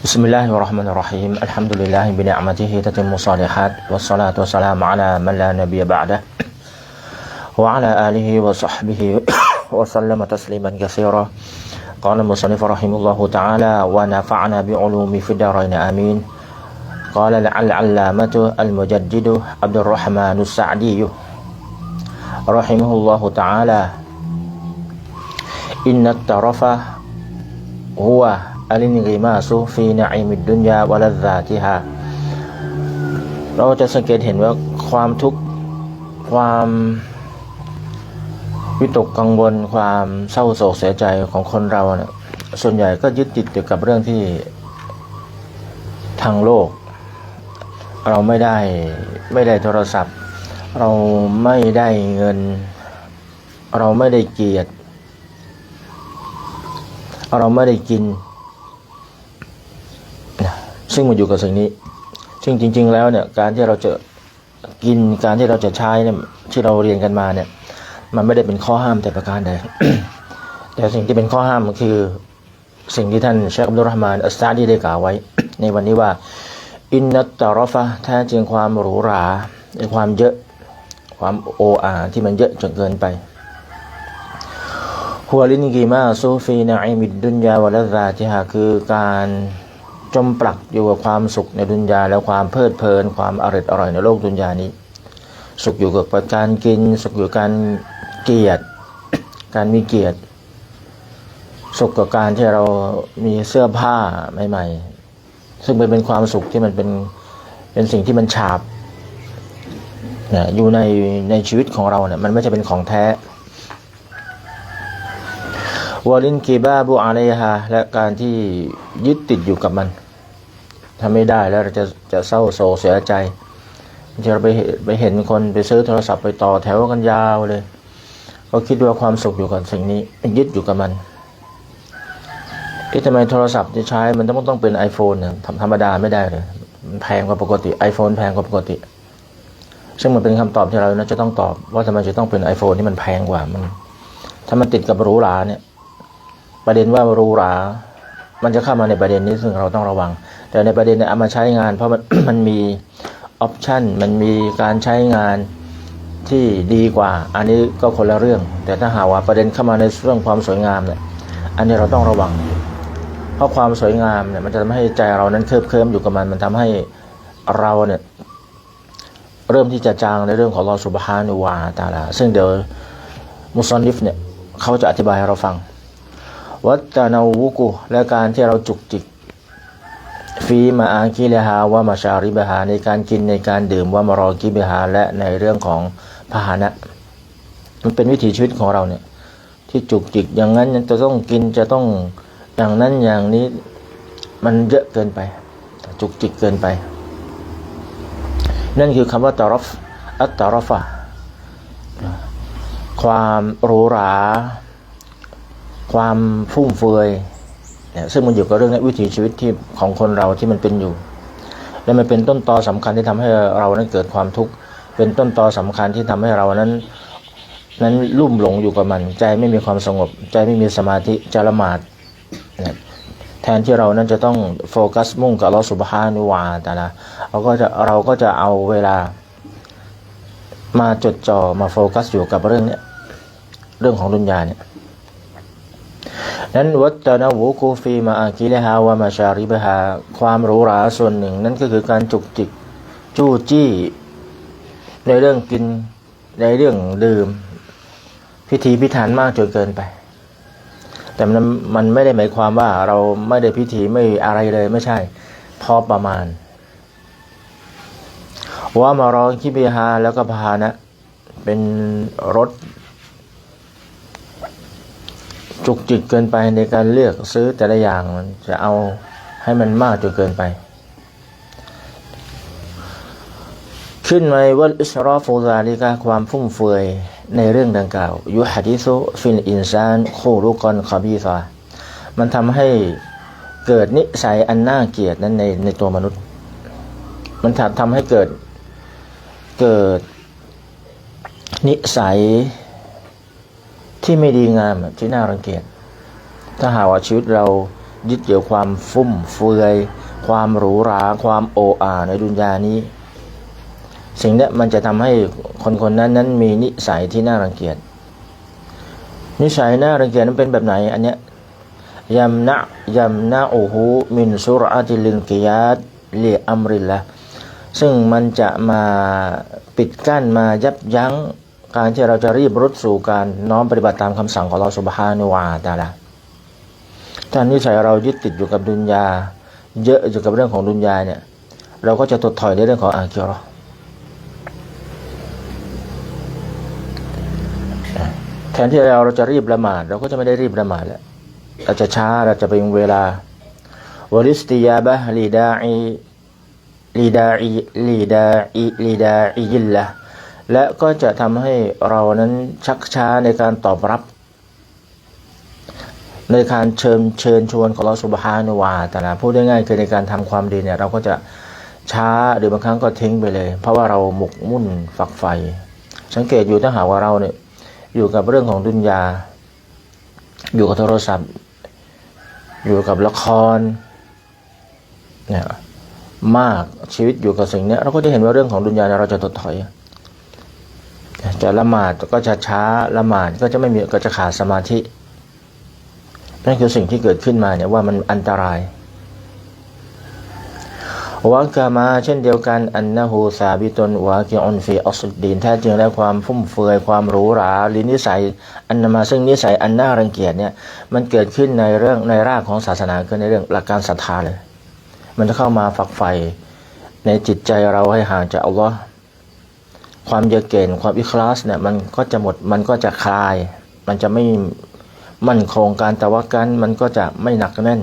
بسم الله الرحمن الرحيم الحمد لله بنعمته تتم الصالحات والصلاة والسلام على من لا نبي بعده وعلى آله وصحبه وسلم تسليما كثيرا قال المصنف رحمه الله تعالى ونفعنا بعلوم في الدارين آمين قال العلامة المجدد عبد الرحمن السعدي رحمه الله تعالى إن الترف هو อัลินริมาสุฟีนาอิมิดดุนยาวลาซาติฮาเราจะสังเกตเห็นว่าความทุกข์ความวิตกกังวลความเศร้าโศกเสียใจของคนเราเนะี่ยส่วนใหญ่ก็ยึดติดเกี่ยวกับเรื่องที่ทางโลก เราไม่ได้ไม่ได้โทรศัพท์ เราไม่ได้เงิน เราไม่ได้เกียรติ เราไม่ได้กิน ซึ่งมันอยู่กับสิ่งนี้ ซึ่งจริง ๆ แล้วเนี่ยการที่เราจะกินการที่เราจะใช้เนี่ยที่เราเรียนกันมาเนี่ย มันไม่ได้เป็นข้อห้ามแต่ประการใดแต่สิ่งที่เป็นข้อห้ามก็คือสิ่งที่ท่านเชคอับดุลรหมานอัสซาดีได้กล่าวไว้ ในวันนี้ว่าอินนัตตารฟะแท้จริงความหรูหราในความเยอะความโออาที่มันเยอะจนเกินไปหัวลินกีมาซูฟีนะอิมิดดุนยาวะละซาติฮาคือการ จมปลักอยู่กับความสุขในดุนยาและความเพลิดเพลิน ความอร่อยอร่อยในโลกดุนยานี้ สุขอยู่กับการกิน สุขอยู่กับการเกียรติ การมีเกียรติ สุขกับการที่เรามีเสื้อผ้าใหม่ๆ ซึ่งเป็นความสุขที่มันเป็นเป็นสิ่งที่มันฉาบนะอยู่ในในชีวิตของเราเนี่ยมันไม่ใช่เป็นของแท้ วอลินกีบาบุอาเลฮาและการที่ยึดติดอยู่กับมันทำไม่ได้แล้วเราจะจะเศร้าโศกเสียใจที่เราไปไปเห็นคนไปซื้อโทรศัพท์ไปต่อแถวกันยาวเลย ก็คิดว่าความสุขอยู่กับสิ่งนี้ยึดอยู่กับมันที่ทำไมโทรศัพท์ที่ใช้มันต้องต้องเป็น iPhone เนี่ยธรรมดาไม่ได้เลยมันแพงกว่าปกติ iPhone แพงกว่าปกติ ซึ่งมันเป็นคำตอบที่เราน่าจะต้องตอบว่าทำไมจะต้องเป็น iPhone ที่มันแพงกว่ามัน ถ้ามันติดกับหรูหราเนี่ย ประเด็นว่ารูหรา มันจะเข้ามาในประเด็นนี้ซึ่งเราต้องระวัง แต่ในประเด็นเนี่ยเอามาใช้งาน เพราะมันมันมีออปชันมันมีการใช้งานที่ดีกว่า อันนี้ก็คนละเรื่อง แต่ถ้าหาว่าประเด็นเข้ามาในเรื่องความสวยงามเนี่ยอันนี้เราต้องระวัง เพราะความสวยงามเนี่ยมันจะทำให้ใจเรานั้นเคลิบเคลิ้มอยู่กับมัน มันทำให้เราเนี่ยเริ่มที่จะจางในเรื่องของลอสุบฮานุวาตาลาซึ่งเดี๋ยวมุซอนิฟเนี่ยเขาจะอธิบายให้เราฟัง วัตนาวุกุและการที่เราจุกจิก ฟีมาอาคิเลฮาวามาชาริบฮาในการกินในการดื่มว่ามารอกิบฮาและในเรื่องของพาหนะ มันเป็นวิถีชีวิตของเราเนี่ยที่จุกจิกอย่างนั้นจะต้องกินจะต้องอย่างนั้นอย่างนี้มันเยอะเกินไป จุกจิกเกินไป นั่นคือคำว่าตารฟอัตตารฟะความหรูหรา ความฟุ่มเฟือยเนี่ยซึ่งมันอยู่กับเรื่องวิถีชีวิตที่ของคนเราที่มันเป็นอยู่ และมันเป็นต้นตอสำคัญที่ทำให้เรานั้นเกิดความทุกข์เป็นต้นตอสำคัญที่ทำให้เรานั้น นั้นลุ่มหลงอยู่กับมัน ใจไม่มีความสงบ ใจไม่มีสมาธิจะละหมาดแทนที่เรานั้นจะต้องโฟกัสมุ่งกับลอสุบฮานุวาแต่ละเราก็จะเราก็จะเอาเวลา มาจดจ่อมาโฟกัสอยู่กับเรื่องเนี้ยเรื่องของดุนยาเนี่ย นั้นวัตนาวูกูฟีมาอากิเลฮาวามาชาริบฮาความหรูหราส่วนหนึ่ง นั่นก็คือการจุกจิกจู้จี้ ในเรื่องกินในเรื่องดื่ม พิธีพิธันมากจนเกินไป แต่มันมันไม่ได้หมายความว่าเราไม่ได้พิธีไม่อะไรเลยไม่ใช่ พอประมาณว่ามารอคิบิฮาแล้วก็พานะ เป็นรถ จุกจิกเกินไปในการเลือกซื้อแต่ละอย่างมันจะเอาให้มันมากจนเกินไป ขึ้นมาวัลอิสราฟูซาลิกาความฟุ่มเฟือยในเรื่องดังกล่าวยุฮัดิซุฟินอินซานคูรุกอนคาบีซามันทำให้เกิดนิสัยอันน่าเกลียดนั้นในในตัวมนุษย์ มันทำทำให้เกิดเกิดนิสัย ที่ไม่ดีงามที่น่ารังเกียจ ถ้าหากว่าชีวิตเรายึดเกี่ยวความฟุ่มเฟือย ความหรูหรา ความโออาในดุนยานี้ สิ่งนี้มันจะทำให้คนคนนั้นนั้นมีนิสัยที่น่ารังเกียจ นิสัยน่ารังเกียจนั้นเป็นแบบไหนอันเนี้ยยัมนะยัมนะโอหูมินสุรอาติลินกิยาตเลียอัมริลละซึ่งมันจะมาปิดกั้นมายับยั้ง การที่เราจะรีบรุดสู่การน้อมปฏิบัติตามคำสั่งของเราสุบฮานุวาตาละถ้านิสัยเรายึดติดอยู่กับดุนยา เยอะอยู่กับเรื่องของดุนยาเนี่ย เราก็จะถดถอยในเรื่องของอาคิเราะห์แทนที่เราเราจะรีบละหมาด เราก็จะไม่ได้รีบละหมาดแล้วเราจะช้าเราจะเป็นเวลาวลิสติยาบะลีดาอีลีดาอีลีดาอีลีดาอียิลละ และก็จะทำให้เรานั้นชักช้าในการตอบรับ ในการเชิญเชิญชวนของเราสุบฮานุวาแต่ละพูดง่ายๆคือในการทำความดีเนี่ยเราก็จะช้าหรือบางครั้งก็ทิ้งไปเลย เพราะว่าเราหมกมุ่นฝักใฝ่สังเกตอยู่ถ้าหากว่าเราเนี่ยอยู่กับเรื่องของดุนยา อยู่กับโทรศัพท์ อยู่กับละครเนี่ยมากชีวิตอยู่กับสิ่งเนี้ยเราก็จะเห็นว่าเรื่องของดุนยาเราจะถดถอย จะละหมาดก็จะช้าละหมาดก็จะไม่มีก็จะขาดสมาธินั่นคือสิ่งที่เกิดขึ้นมาเนี่ยว่ามันอันตรายวะกามาเช่นเดียวกันอันนะฮูซาบิตนวะกิอุนฟีอัสดีนแท้จริงแล้วความฟุ่มเฟือยความหรูหราหรือนิสัย อันนมาซึ่งนิสัยอันน่ารังเกียจเนี่ยมันเกิดขึ้นในเรื่องในรากของศาสนาคือในเรื่องหลักการศรัทธาเลย มันจะเข้ามาฝักใฝ่ในจิตใจเราให้ห่างจากอัลลอฮ์ ความเยือกเก่นความอิคลาสเนี่ยมันก็จะหมดมันก็จะคลาย มันจะไม่มั่นคงการแต่ว่ากันมันก็จะไม่หนักแน่น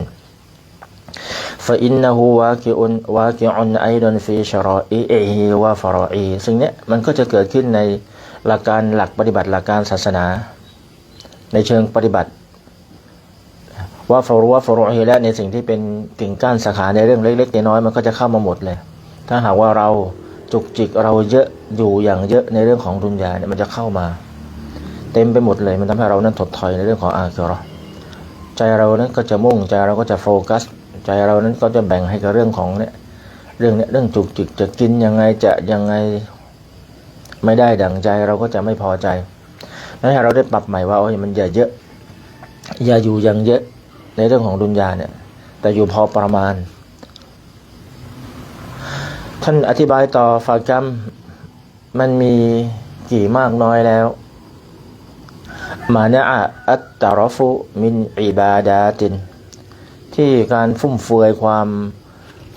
ฟาอินนะฮูวากิอุนวากิอุนไอดอนฟีชรออีเอฮีวาฟรออีซึ่งเนี้ยมันก็จะเกิดขึ้นในหลักการหลักปฏิบัติหลักการศาสนา ในเชิงปฏิบัติว่าฟารู้ว่าฟารู้ฮีและในสิ่งที่เป็นกิ่งก้านสาขาในเรื่องเล็กๆน้อยๆมันก็จะเข้ามาหมดเลย ถ้าหากว่าเรา จุกจิกเราเยอะอยู่อย่างเยอะในเรื่องของดุนยาเนี่ยมันจะเข้ามา เต็มไปหมดเลยมันทำให้เรานั้นถดถอยในเรื่องของอาคิราะห์ใจเรานั้นก็จะมุ่งใจเราก็จะโฟกัส ใจเรานั้นก็จะแบ่งให้กับเรื่องของเนี่ยเรื่องเนี้ยเรื่องจุกจิกจะกินยังไงจะยังไงไม่ได้ดั่งใจเราก็จะไม่พอใจนั้นให้เราได้ปรับใหม่ว่าโอ้ยมันอย่าเยอะ อย่าอยู่อย่างเยอะในเรื่องของดุนยาเนี่ย แต่อยู่พอประมาณ ท่านอธิบายต่อฝากจำมันมีกี่มากน้อยแล้ว มานะอัตตารฟุมินอิบาดาติน ที่การฟุ่มเฟือยความ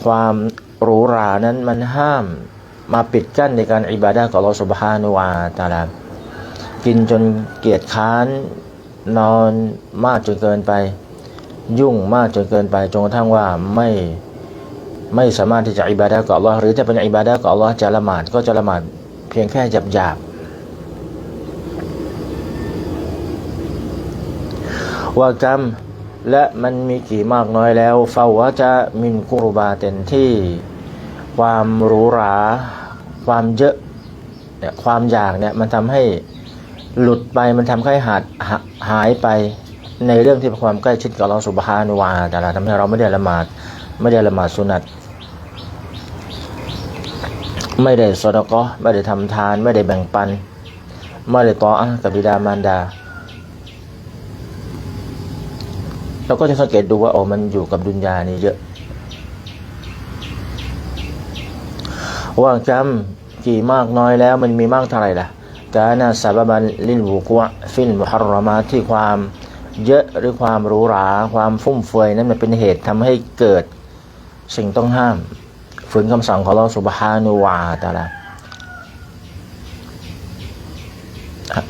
ความหรูหรานั้นมันห้ามมาปิดกั้นในการอิบาดาของเราสุบฮานุวาตาลากินจนเกียจค้านนอนมากจนเกินไป ยุ่งมากจนเกินไปจนกระทั่งว่าไม่ ไม่สามารถที่จะอิบาดากับอัลลอฮ์หรือจะเป็นอิบาดากับอัลลอฮ์จะละหมาดก็จะละหมาดเพียงแค่หยาบหยาบว่ากรรมและมันมีกี่มากน้อยแล้วเฝ้าวะจะมินกุรบาเต็นที่ ความหรูหรา ความเยอะเนี่ยความอยากเนี่ยมันทำให้หลุดไปมันทำให้หาดหายไปในเรื่องที่ความใกล้ชิดกับเราสุบฮานุวาแต่ละทำให้เราไม่ได้ละหมาดไม่ได้ละหมาดสุนัต ไม่ได้สดก็ไม่ได้ทำทาน ไม่ได้แบ่งปัน ไม่ได้ต่ออะกับบิดามารดาเราก็จะสังเกตดูว่าโอ้มันอยู่กับดุนยานี่เยอะว่างจำกี่มากน้อยแล้วมันมีมากเท่าไหร่ล่ะกานาซาบบันลินบุกวะฟินมุฮรรมาที่ความเยอะหรือความหรูหรา ความฟุ่มเฟือยนั้นมันเป็นเหตุทำให้เกิดสิ่งต้องห้าม ฝืนคำสั่งของเราสุบฮานุวาตาละ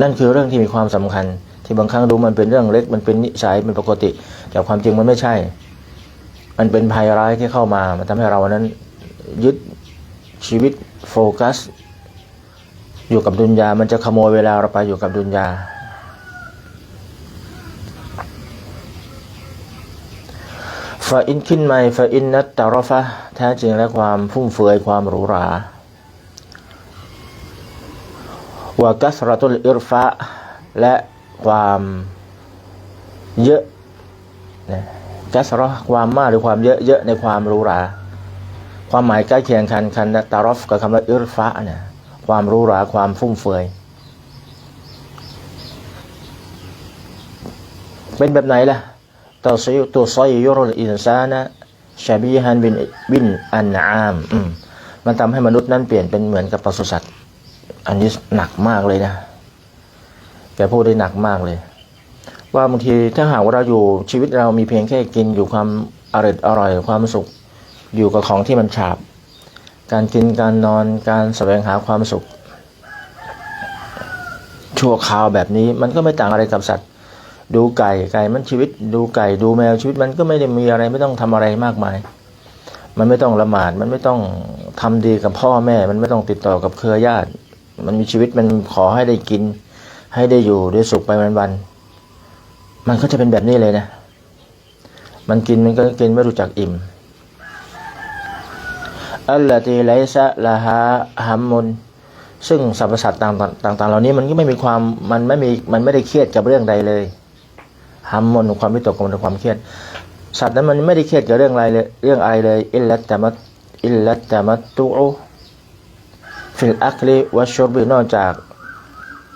นั่นคือเรื่องที่มีความสำคัญ ที่บางครั้งดูมันเป็นเรื่องเล็ก มันเป็นนิสัยเป็นปกติ แต่ความจริงมันไม่ใช่ มันเป็นภัยร้ายที่เข้ามา มันทำให้เรานั้นยึดชีวิตโฟกัส อยู่กับดุนยา มันจะขโมยเวลาเราไปอยู่กับดุนยา ฟาอินขึ้นใหม่ฟาอินนัตตารฟะแท้จริงและความฟุ่มเฟือยความหรูหราวากัสรตุลอิรฟะและความเยอะนะกัสรความมากหรือความเยอะเยอะในความหรู้รา ความหมายใกล้เคียงกันคันตารอฟกับคำว่าอิรฟะเนี่ยความหรู้ราความฟุ่มเฟือยเป็นแบบไหนล่ะ ตัวซตัวซอยยุรุลอินซานะชาบีฮันบินบินอันอามอืมมันทำให้มนุษย์นั้นเปลี่ยนเป็นเหมือนกับปศุสัตว์ อันนี้หนักมากเลยนะแกพูดได้หนักมากเลย ว่าบางทีถ้าหากว่าเราอยู่ชีวิตเรามีเพียงแค่กินอยู่ความอร่อยอร่อยความสุข อยู่กับของที่มันฉาบ การกินการนอนการแสวงหาความสุข ชั่วคราวแบบนี้มันก็ไม่ต่างอะไรกับสัตว์ ดูไก่ไก่มันชีวิต ดูไก่ดูแมวชีวิตมันก็ไม่ได้มีอะไรไม่ต้องทำอะไรมากมาย มันไม่ต้องละหมาดมันไม่ต้องทำดีกับพ่อแม่ มันไม่ต้องติดต่อกับเครือญาติ มันมีชีวิตมันขอให้ได้กิน ให้ได้อยู่ด้วยสุขไปวันๆมันก็จะเป็นแบบนี้เลยนะ มันกินมันก็กินไม่รู้จักอิ่มอัลลตีไลซะละฮะฮัมมุนซึ่งสรรพสัตว์ต่างต่างๆเหล่านี้มันก็ไม่มีความมันไม่มีมันไม่ได้เครียดกับเรื่องใดเลย ฮัมมุนความวิตกกังวลความเครียดสัตว์นั้นมันไม่ได้เครียดกับเรื่องอะไรเลยเรื่องอะไรเลยอิลลัตตะมัตอิลลัตตะมัตตุอฟิลอัคลิวัชชบินอกจาก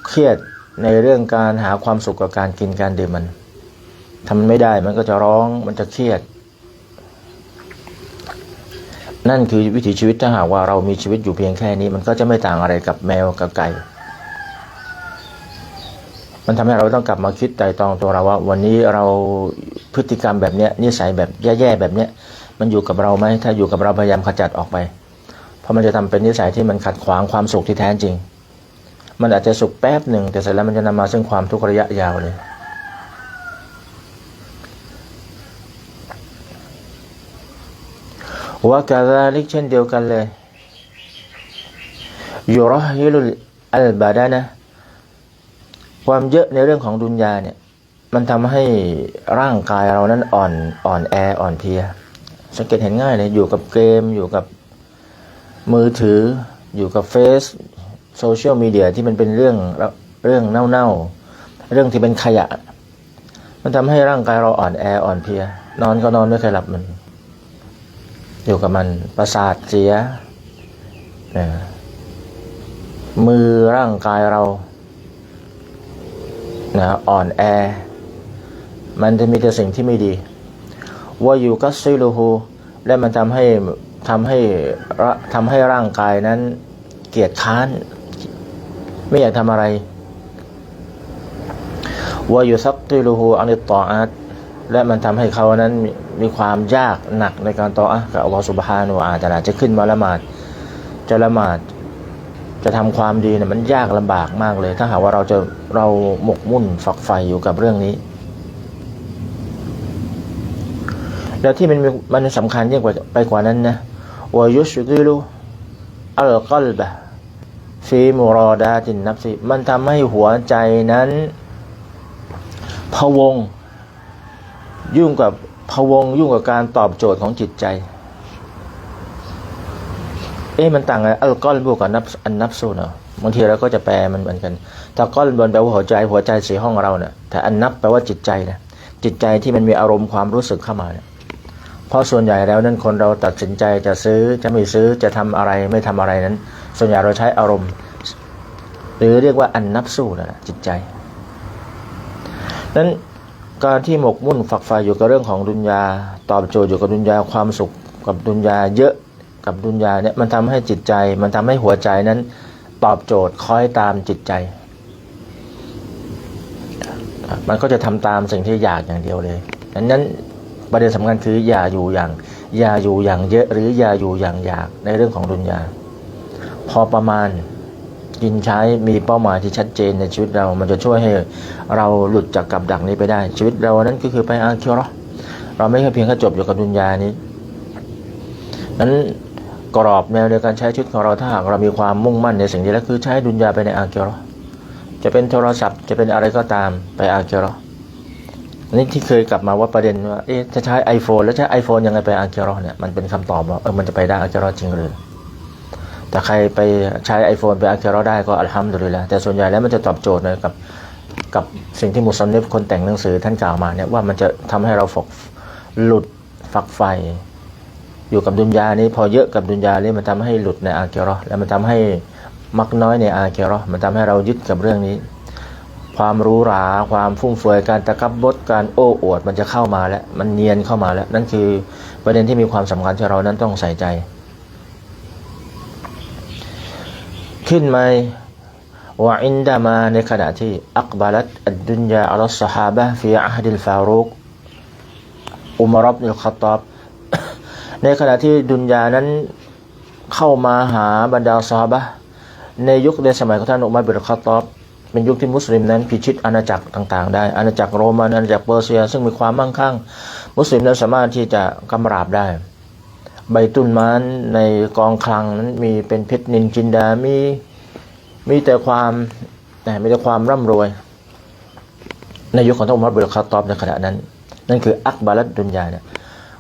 เครียดในเรื่องการหาความสุขกับการกินการดื่มมันทำมันไม่ได้มันก็จะร้องมันจะเครียด นั่นคือวิถีชีวิตถ้าหากว่าเรามีชีวิตอยู่เพียงแค่นี้ มันก็จะไม่ต่างอะไรกับแมวกับไก่ มันทำให้เราต้องกลับมาคิดไตรตองตัวเราว่า วันนี้เราพฤติกรรมแบบเนี้ยนิสัยแบบแย่ๆแบบเนี้ยมันอยู่กับเราไหมถ้าอยู่กับเราพยายามขจัดออกไป เพราะมันจะทำเป็นนิสัยที่มันขัดขวางความสุขที่แท้จริง มันอาจจะสุขแป๊บหนึ่งแต่เสร็จแล้วมันจะนำมาซึ่งความทุกข์ระยะยาวเลยว่ากาซาลิกเช่นเดียวกันเลยยูรอฮิลุลอัลบาดานะ ความเยอะในเรื่องของดุนยาเนี่ย มันทำให้ร่างกายเรานั้นอ่อนอ่อนแออ่อนเพลีย สังเกตเห็นง่ายเลยอยู่กับเกม อยู่กับมือถือ อยู่กับเฟซโซเชียลมีเดียที่มันเป็นเรื่องเรื่องเน่าๆ เรื่องที่เป็นขยะ มันทำให้ร่างกายเราอ่อนแออ่อนเพลีย นอนก็นอนไม่เคยหลับมัน อยู่กับมันประสาทเสียนะมือร่างกายเรา นะอ่อนแอ มันจะมีแต่สิ่งที่ไม่ดีว่าอยู่กัสซิลูฮูและมันทำให้ทำให้ทำให้ร่างกายนั้นเกียจค้าน ไม่อยากทำอะไรว่าอยู่ซักติลูฮูอันิตตออาตและมันทำให้เขานั้นมีมีความยากหนักในการต่ออะกับอัลลอฮฺสุบฮานุอาตะลาจะขึ้นมาละหมาดจะละหมาด จะทำความดีเนี่ยมันยากลำบากมากเลย ถ้าหากว่าเราจะเราหมกมุ่นฝักใฝ่อยู่กับเรื่องนี้ แล้วที่มันมันสำคัญยิ่งกว่าไปกว่านั้นนะวายุชกิลุอัลกัลบะฟีมูรอดาตินนับสิมันทำให้หัวใจนั้นพะวง ยุ่งกับพะวงยุ่งกับการตอบโจทย์ของจิตใจ เอ๊ะมันต่างไงอัลกอลบวกกับนับอันนับสูเนาะบางทีเราก็จะแปลมันเหมือนกันถ้าก้อนบนแปลว่าหัวใจหัวใจสีห้องเราเนี่ยแต่อันนับแปลว่าจิตใจนะจิตใจที่มันมีอารมณ์ความรู้สึกเข้ามาเนี่ยเพราะส่วนใหญ่แล้วนั้นคนเราตัดสินใจจะซื้อจะไม่ซื้อจะทำอะไรไม่ทำอะไรนั้น ส่วนใหญ่เราใช้อารมณ์ หรือเรียกว่าอันนับสู้นะจิตใจนั้นการที่หมกมุ่นฝักใฝ่อยู่กับเรื่องของดุนยาตอบโจทย์อยู่กับดุนยาความสุขกับดุนยาเยอะ กับดุนยาเนี่ยมันทำให้จิตใจ มันทำให้หัวใจนั้นตอบโจทย์คอยตามจิตใจ มันก็จะทำตามสิ่งที่อยากอย่างเดียวเลยดังนั้นประเด็นสำคัญคืออย่าอยู่อย่าง อย่าอยู่อย่างเยอะหรืออย่าอยู่อย่างอยากในเรื่องของดุนยา พอประมาณกินใช้มีเป้าหมายที่ชัดเจนในชีวิตเรา มันจะช่วยให้เราหลุดจากกับดักนี้ไปได้ ชีวิตเรานั้นก็คือไปอาคิรอเราไม่แค่เพียงแค่จบอยู่กับดุนยานี้นั้น กรอบแนวในการใช้ชีวิตของเราถ้าหากเรามีความมุ่งมั่นในสิ่งนี้แล้วคือใช้ดุนยาไปในอาคิรอจะเป็นโทรศัพท์จะเป็นอะไรก็ตามไปอาคิรอนี่ที่เคยกลับมาว่าประเด็นว่าเอ๊ะจะใช้ iPhone แล้วใช้ iPhone ยังไงไปอาคิรอเนี่ยมันเป็นคำตอบว่าเออมันจะไปได้อาคิรอจริงหรือแต่ใครไปใช้ iPhone ไปอาคิรอได้ก็อัลฮัมดุลิลละแต่ส่วนใหญ่แล้วมันจะตอบโจทย์นะกับกับสิ่งที่มุสลิมคนแต่งหนังสือท่านกล่าวมาเนี่ยว่ามันจะทำให้เราฝกหลุดฝักใฝ่ อยู่กับดุนยานี้พอเยอะกับดุนยานี้มันทำให้หลุดในอาเกราะห์แล้วมันทำให้มักน้อยในอาเกราะห์มันทำให้เรายึดกับเรื่องนี้ ความรู้ราความฟุ่มเฟือยการตะกับบดการโอ้อวดมันจะเข้ามาแล้วมันเนียนเข้ามาแล้ว นั่นคือประเด็นที่มีความสำคัญที่เรานั้นต้องใส่ใจ ขึ้นไหมว่าอินดามาในขณะที่อักบาลัตอัดดุนยาอัลสฮาบะฟีอัฮดิลฟารุกอุมารบนิลขตตอบ ในขณะที่ดุนยานั้นเข้ามาหาบรรดาซาบะในยุคในสมัยของท่านอุมัรบินขัตอบเป็นยุคที่มุสลิมนั้นพิชิตอาณาจักรต่างๆ ได้ อาณาจักรโรมันอาณาจักรเปอร์เซีย ซึ่งมีความมั่งคั่ง มุสลิมนั้นสามารถที่จะกำราบได้ ใบตุนมานในกองคลังนั้นมีเป็นเพชรนินจินดา มีมีแต่ความนะมีแต่ความร่ำรวย ในยุคของท่านอุมัรบินขัตตอบในขณะนั้น นั่นคืออักบาลัดดุนยาเนี่ย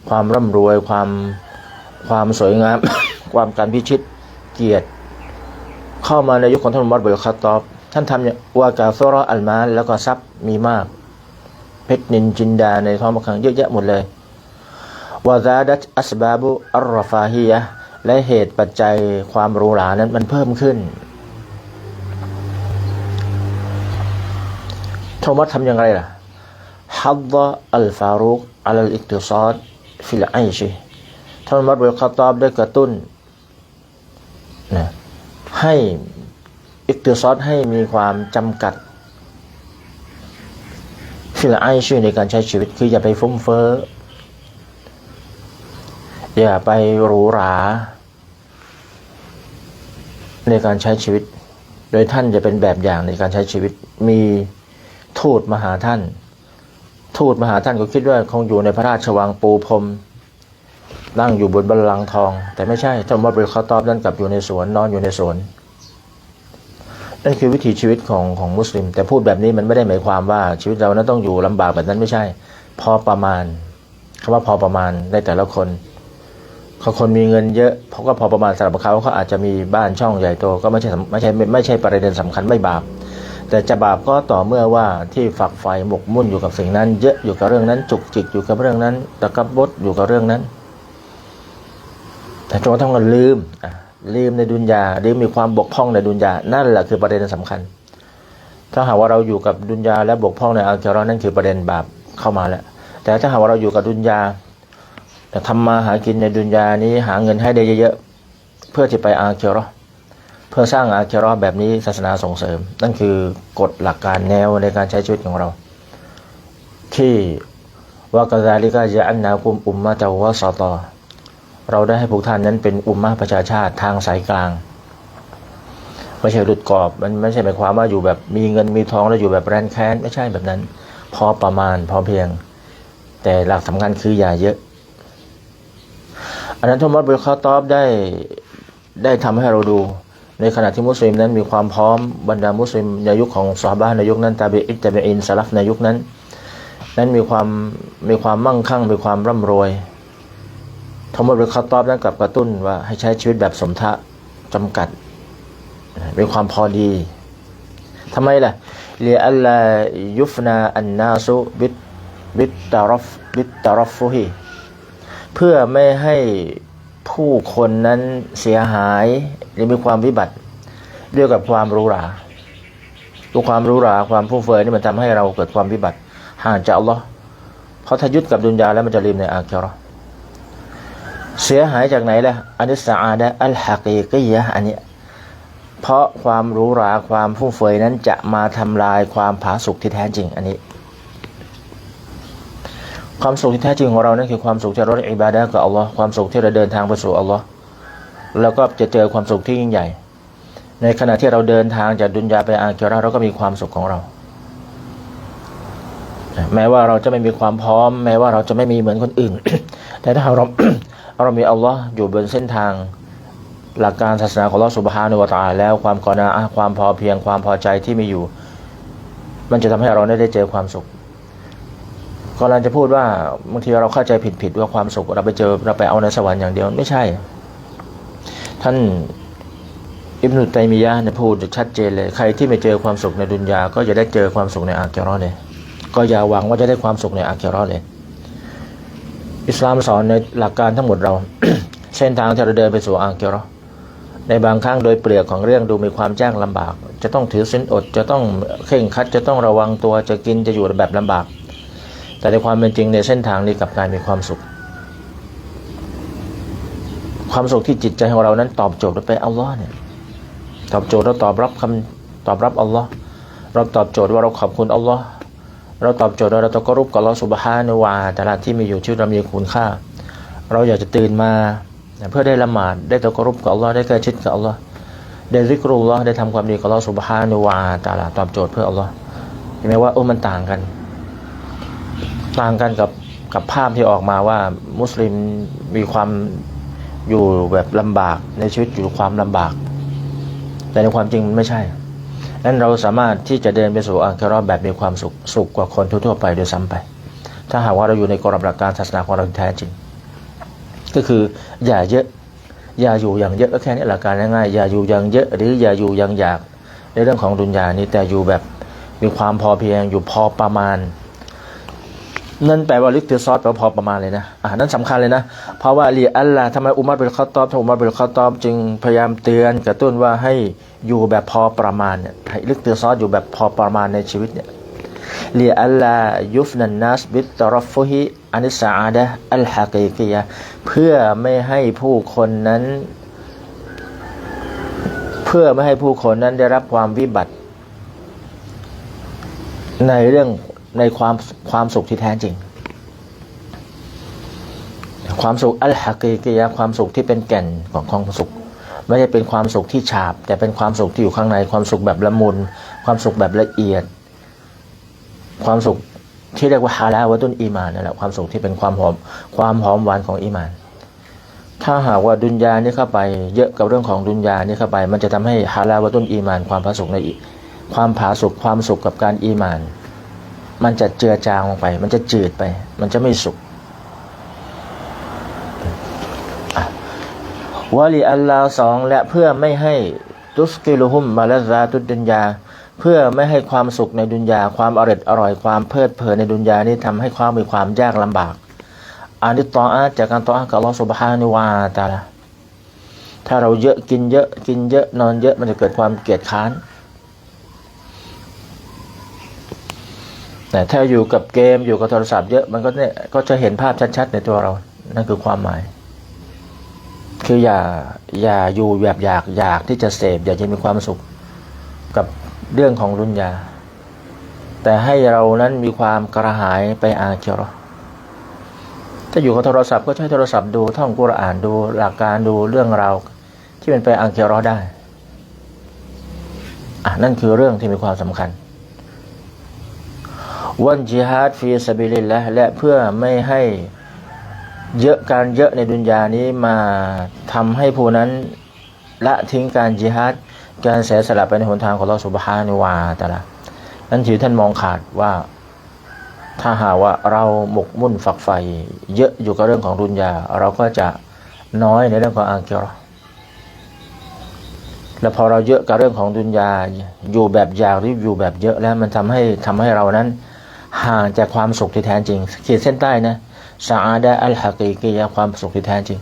ความร่ำรวยความความสวยงาม ความการพิชิตเกียรติ เข้ามาในยุคของท่านมัรบินขัตตอบ ท่านทำเนี่ยวากาฟรออัลมาแล้วก็ทรัพย์มีมาก เพชรนินจินดาในท้องพระคลังเยอะแยะหมดเลยวาซาดัตอัสบาบุอัลรฟาฮียะและเหตุปัจจัยความรูหรานั้นมันเพิ่มขึ้นโทมัสทำอย่างไรล่ะฮัดดะอัลฟารุกอัลอิกติซอด ฟิลไอชิท่านมัรบิลขัตตอบได้กระตุ้นนะให้อิกติซอดให้มีความจำกัดฟิลไอชิในการใช้ชีวิตคืออย่าไปฟุ้มเฟ้อ อย่าไปหรูหรา ในการใช้ชีวิต โดยท่านจะเป็นแบบอย่างในการใช้ชีวิตมีทูตมาหาท่าน ทูตมาหาท่านก็คิดว่าคงอยู่ในพระราชวังปูพรมนั่งอยู่บนบัลลังก์ทอง แต่ไม่ใช่ท่านมาบริเขาตอบนั่นกลับอยู่ในสวนนอนอยู่ในสวนนั่นคือวิถีชีวิตของของมุสลิม แต่พูดแบบนี้มันไม่ได้หมายความว่าชีวิตเรานั้นต้องอยู่ลำบากแบบนั้นไม่ใช่ พอประมาณคำว่าพอประมาณในแต่ละคนเขาคนมีเงินเยอะเขาก็พอประมาณสำหรับเขาเขาอาจจะมีบ้านช่องใหญ่โตก็ไม่ใช่ไม่ใช่ไม่ไม่ใช่ประเด็นสำคัญไม่บาป แต่จะบาปก็ต่อเมื่อว่าที่ฝักใฝ่หมกมุ่นอยู่กับสิ่งนั้น เยอะอยู่กับเรื่องนั้น จุกจิกอยู่กับเรื่องนั้นตะกับบดอยู่กับเรื่องนั้น แต่จนกระทั่งเราลืมลืมในดุนยาลืมมีความบกพร่องในดุนยานั่นแหละคือประเด็นสำคัญ ถ้าหากว่าเราอยู่กับดุนยาและบกพร่องในอัลกิรอนั่นคือประเด็นบาปเข้ามาแล้ว แต่ถ้าหากว่าเราอยู่กับดุนยาแต่ทำมาหากินในดุนยานี้หาเงินให้ได้เยอะๆเพื่อที่ไปอาคิเราะห์ เพื่อสร้างอาคิเราะห์แบบนี้ศาสนาส่งเสริม นั่นคือกฎหลักการแนวในการใช้ชีวิตของเรา ที่ว่ากาซาลิกาจะอันนาคุมอุมมะตะวะสตอเราได้ให้พวกท่านนั้นเป็นอุมมะประชาชาติทางสายกลางไม่ใช่หลุดกรอบ มันไม่ใช่หมายความว่าอยู่แบบมีเงินมีทองแล้วอยู่แบบแรนแค้น ไม่ใช่แบบนั้น พอประมาณพอเพียง แต่หลักสำคัญคืออย่าเยอะ อันนั้นทมัสบิลคาตอบได้ได้ทำให้เราดู ในขณะที่มุสลิมนั้นมีความพร้อมบรรดามุสลิมในยุคของซอฮาบะในยุคนั้นตาบีอิตตาบีอินสลัฟในยุคนั้น นั้นมีความมีความมั่งคั่งมีความร่ำรวยทั้งหมัสบิลคาตอบนั้นกลับกระตุ้นว่าให้ใช้ชีวิตแบบสมทะจำกัดมีความพอดีทำไมล่ะเลียอัลลายุฟนาอันนาซุบิตบิตตารฟบิตตารฟุฮีเพื่อไม่ให้ผู้คนนั้นเสียหาย หรือมีความวิบัติเรื่องกับความรู้ราตัวความรู้ราความฟุ่มเฟยนี่มันทำให้เราเกิดความวิบัติ ห่างจากอัลลอฮ์เพราะถ้ายึดกับดุนยาแล้วมันจะลืมในอาคิราะห์เสียหายจากไหนล่ะอันนี้สะอาดะอัลฮะกีกียะอันเนี้ยเพราะความรู้ราความฟุ่มเฟือยนั้นจะมาทำลายความผาสุกที่แท้จริง อันนี้ ความสุขที่แท้จริงของเรานั่นคือความสุขที่เราได้อิบาดะกับอัลลอฮ์ความสุขที่เราเดินทางไปสู่อัลลอฮ์ แล้วก็จะเจอความสุขที่ยิ่งใหญ่ ในขณะที่เราเดินทางจากดุนยาไปอาคิเราเราก็มีความสุขของเรา แม้ว่าเราจะไม่มีความพร้อม แม้ว่าเราจะไม่มีเหมือนคนอื่น แต่ถ้าเราเรามีอัลลอฮ์อยู่บนเส้นทางหลักการศาสนาของอัลอสุบฮานุวตาแล้วความกอนาความพอเพียงความพอใจที่มีอยู่ มันจะทำให้เราได้เจอความสุขก็เราจะพูดว่าบางทีเราเข้าใจผิดผิดว่าความสุขเราไปเจอเราไปเอาในสวรรค์อย่างเดียวไม่ใช่ ท่านอิบนุตัยมียะเนี่ยพูดชัดเจนเลย ใครที่ไม่เจอความสุขในดุนยา ก็จะได้เจอความสุขในอาคิราะห์เลยก็อย่าหวังว่าจะได้ความสุขในอาคิราะห์เลย อิสลามสอนในหลักการทั้งหมดเรา เส้นทางที่เราเดินไปสู่อาเกียรอในบางครั้งโดยเปลือกของเรื่องดูมีความยากลำบาก จะต้องถือสินอด จะต้องเข่งคัด จะต้องระวังตัวจะกินจะอยู่แบบลำบาก แต่ในความเป็นจริงในเส้นทางนี้กลับกลายมีความสุข ความสุขที่จิตใจของเรานั้นตอบโจทย์ไปอัลลอฮ์เนี่ยตอบโจทย์เราตอบรับคำตอบรับอัลลอฮ์เราตอบโจทย์ว่าเราขอบคุณอัลลอฮ์เราตอบโจทย์ว่าเราต้องกรุบกับอัลลอฮ์สุบฮานะวาแต่ละที่มีอยู่ที่เรามีคุณค่า เราอยากจะตื่นมาเพื่อได้ละหมาดได้ตะกรุบกับอัลลอฮ์ได้ใกล้ชิดกับอัลลอฮ์ได้ริกรุลลอฮ์ได้ทำความดีกับอัลลอฮ์สุบฮานะวาแต่ละตอบโจทย์เพื่ออัลลอฮ์เห็นไหมว่าโอ้มันต่างกัน ต่างกันกับกับภาพที่ออกมาว่ามุสลิมมีความ อยู่แบบลำบากในชีวิตอยู่ความลำบาก แต่ในความจริงมันไม่ใช่นั้นเราสามารถที่จะเดินไปสู่อังคารอแบบมีความสุขสุขกว่าคนทั่วๆไปโดยซ้ำไป ถ้าหากว่าเราอยู่ในกรอบหลักการศาสนาของเราแท้จริง ก็คืออย่าเยอะอย่าอยู่อย่างเยอะก็แค่นี้หลักการง่ายๆอย่าอยู่อย่างเยอะ หรืออย่าอยู่อย่างอยากในเรื่องของดุนยานี้แต่อยู่แบบมีความพอเพียงอยู่พอประมาณ นั่นแปลว่าลิกเติซอสแปลว่าพอประมาณเลยนะอ่านั่นสำคัญเลยนะ เพราะว่าลียอัลลาทำไมอุมัรเป็นข้อตอบทำไมอุมัรเป็นข้อตอบจึงพยายามเตือนกระตุ้นว่าให้อยู่แบบพอประมาณเนี่ยลิกติซอสอยู่แบบพอประมาณในชีวิตเนี่ยลียอัลลายุฟนันนัสบิตตรฟุฮิอานิสาอาดะอัลฮะกีกียะเพื่อไม่ให้ผู้คนนั้น เพื่อไม่ให้ผู้คนนั้นได้รับความวิบัติ ในเรื่อง ในความความสุขที่แท้จริง ความสุขอัลฮะกีกียะความสุขที่เป็นแก่นของความสุข ไม่ได้เป็นความสุขที่ฉาบ แต่เป็นความสุขที่อยู่ข้างในความสุขแบบละมุน ความสุขแบบละเอียด ความสุขที่เรียกว่าฮาลาวะตุนอีมานนั่นแหละความสุขที่เป็นความหอมความหอมหวานของอีมาน ถ้าหากว่าดุนยานี่เข้าไปเยอะกับเรื่องของดุนยานี่เข้าไป มันจะทำให้ฮาลาวะตุนอีมาน ความผาสุกในความผาสุกความสุขกับการอีมาน มันจะเจือจางลงไป มันจะจืดไป มันจะไม่สุขวะลีอัลลาสองและเพื่อไม่ให้ตุสกิลุฮุมมาลาซาตุดดุนยา เพื่อไม่ให้ความสุขในดุนยา ความอร่อยอร่อยความเพลิดเพลินในดุนยานี้ทำให้ความมีความยากลำบากอานิตตออาจากการต่ออากับอัลอสุบฮานิวาตาละถ้าเราเยอะกินเยอะกินเยอะนอนเยอะมันจะเกิดความเกลียดค้าน แต่ถ้าอยู่กับเกมอยู่กับโทรศัพท์เยอะมันก็เนี่ยก็จะเห็นภาพชัดๆในตัวเรา นั่นคือความหมาย คืออย่าอย่าอยู่แบบอยากอยากที่จะเสพอยากจะมีความสุขกับเรื่องของรุนยา แต่ให้เรานั้นมีความกระหายไปอาเคียรถ้าอยู่กับโทรศัพท์ก็ใช้โทรศัพท์ดูท่องกุรอานดูหลักการดูเรื่องราวที่เป็นไปอาเคียรได้อะนั่นคือเรื่องที่มีความสำคัญ วันจิฮาดฟีสบิลิลละและเพื่อไม่ให้เยอะการเยอะในดุนยานี้มาทำให้ผู้นั้นละทิ้งการจิฮาดการเสียสละไปในหนทางของเราสุบฮานิวาแต่ละนั่นถือท่านมองขาดว่าถ้าหากว่าเราหมกมุ่นฝักใฝ่เยอะอยู่กับเรื่องของดุนยา เราก็จะน้อยในเรื่องของอังกิรแล้วพอเราเยอะกับเรื่องของดุนยาอยู่แบบอยากหรืออยู่แบบเยอะแล้วมันทำให้ทำให้เรานั้น ห่างจากความสุขที่แท้จริงขีดเส้นใต้นะซาอาดะอัลฮะกีกียะความสุขที่แท้จริง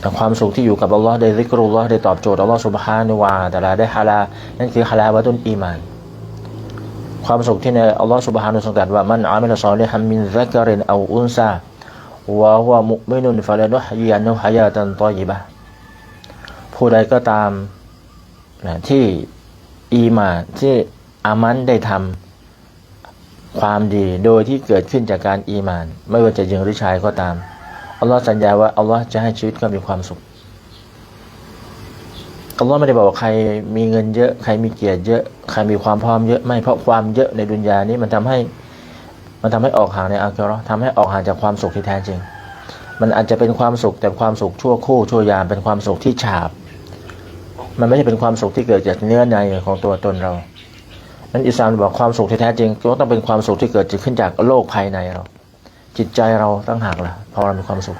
แต่ความสุขที่อยู่กับอัลลอฮ์ได้ริกรุลลอฮ์ได้ตอบโจทย์อัลลอฮ์สุบฮานุวาแต่ละได้ฮาลานั่นคือฮาลาวะตุนอีมานความสุขที่ในอัลลอฮ์สุบฮานุทรงตรัสว่ามันอามิลซอลิฮัมมินซักรินเอาอุนซาวะฮุวะมุมินุนฟะลานุฮยียานุฮายาตันตอยิบะผู้ใดก็ตามนะที่อีมานที่อามันได้ทำ ความดีโดยที่เกิดขึ้นจากการอีมาน ไม่ว่าจะหญิงหรือชายก็ตามอัลลอฮ์สัญญาว่าอัลลอฮ์จะให้ชีวิตเขามีความสุขอัลลอฮ์ไม่ได้บอกว่าใครมีเงินเยอะ ใครมีเกียรติเยอะ ใครมีความพร้อมเยอะไม่เพราะความเยอะในดุนยานี้มันทำให้ มันทำให้ออกห่างในอาคิราะห์ทำให้ออกห่างจากความสุขที่แท้จริง มันอาจจะเป็นความสุขแต่ความสุขชั่วคู่ชั่วยามเป็นความสุขที่ฉาบ มันไม่ใช่เป็นความสุขที่เกิดจากเนื้อในของตัวตนเรา นั้นอิสลามบอกความสุขที่แท้จริงก็ต้องเป็นความสุขที่เกิดขึ้นจากโลกภายในเรา จิตใจเราตั้งหากล่ะพอเรามีความสุข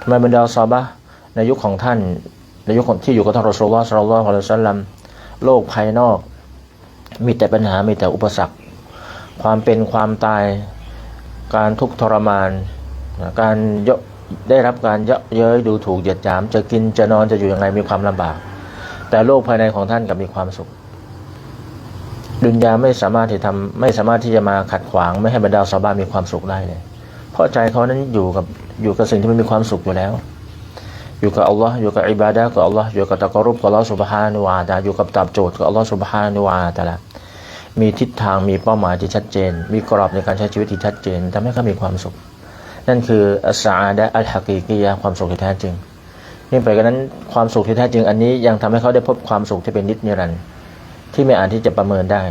ทำไมบรรดาซอบะในยุคของท่านในยุคที่อยู่กับท่านรอสูลลอฮ์สัลลัลลอฮุอะลัยฮิวะซัลลัมโลกภายนอก มีแต่ปัญหามีแต่อุปสรรค ความเป็นความตายการทุกข์ทรมาน การยได้รับการเยาะเย้ยดูถูกเหยียดหยาม จะกินจะนอนจะอยู่ยังไงมีความลำบาก แต่โลกภายในของท่านกลับมีความสุข ดุนยาไม่สามารถที่ทำไม่สามารถที่จะมาขัดขวางไม่ให้บรรดาชาวบ้านมีความสุขได้เลย เพราะใจเขานั้นอยู่กับอยู่กับสิ่งที่มันมีความสุขอยู่แล้ว อยู่กับอัลลอฮ์อยู่กับอิบาดะห์กับอัลลอฮ์อยู่กับตะกรุบกับอัลลอฮ์สุบฮานุวาตาอยู่กับตับโจทย์กับอัลลอฮ์สุบฮานุวาตาละมีทิศทางมีเป้าหมายที่ชัดเจน มีกรอบในการใช้ชีวิตที่ชัดเจนทำให้เขามีความสุข นั่นคืออัสซาดะอัลฮะกีกียะความสุขที่แท้จริง นี่ไปกันนั้นความสุขที่แท้จริงอันนี้ยังทำให้เขาได้พบความสุขที่เป็นนิจนิรันดร์ ที่ไม่อาจที่จะประเมินได้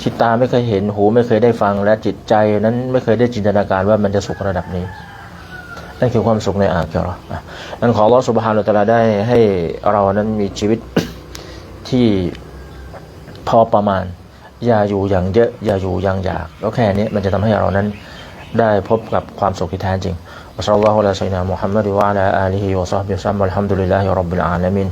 ที่ตาไม่เคยเห็นหูไม่เคยได้ฟังและจิตใจนั้นไม่เคยได้จินตนาการว่ามันจะสุขระดับนี้นั่นคือความสุขในอาคิเราะห์อะนั้นขออัลลอสุบฮานุตะลาได้ให้เรานั้นมีชีวิตที่พอประมาณ อย่าอยู่อย่างเยอะ อย่าอยู่อย่างอยากแล้วแค่นี้มันจะทำให้เรานั้นได้พบกับความสุขที่แท้จริงอัสลลอฮุลลอฮินะมุฮัมมัดวะลาอาลีฮิวะซับบิซัมมัลฮัมดุลิลลาฮิร็อบบิลอาลามีน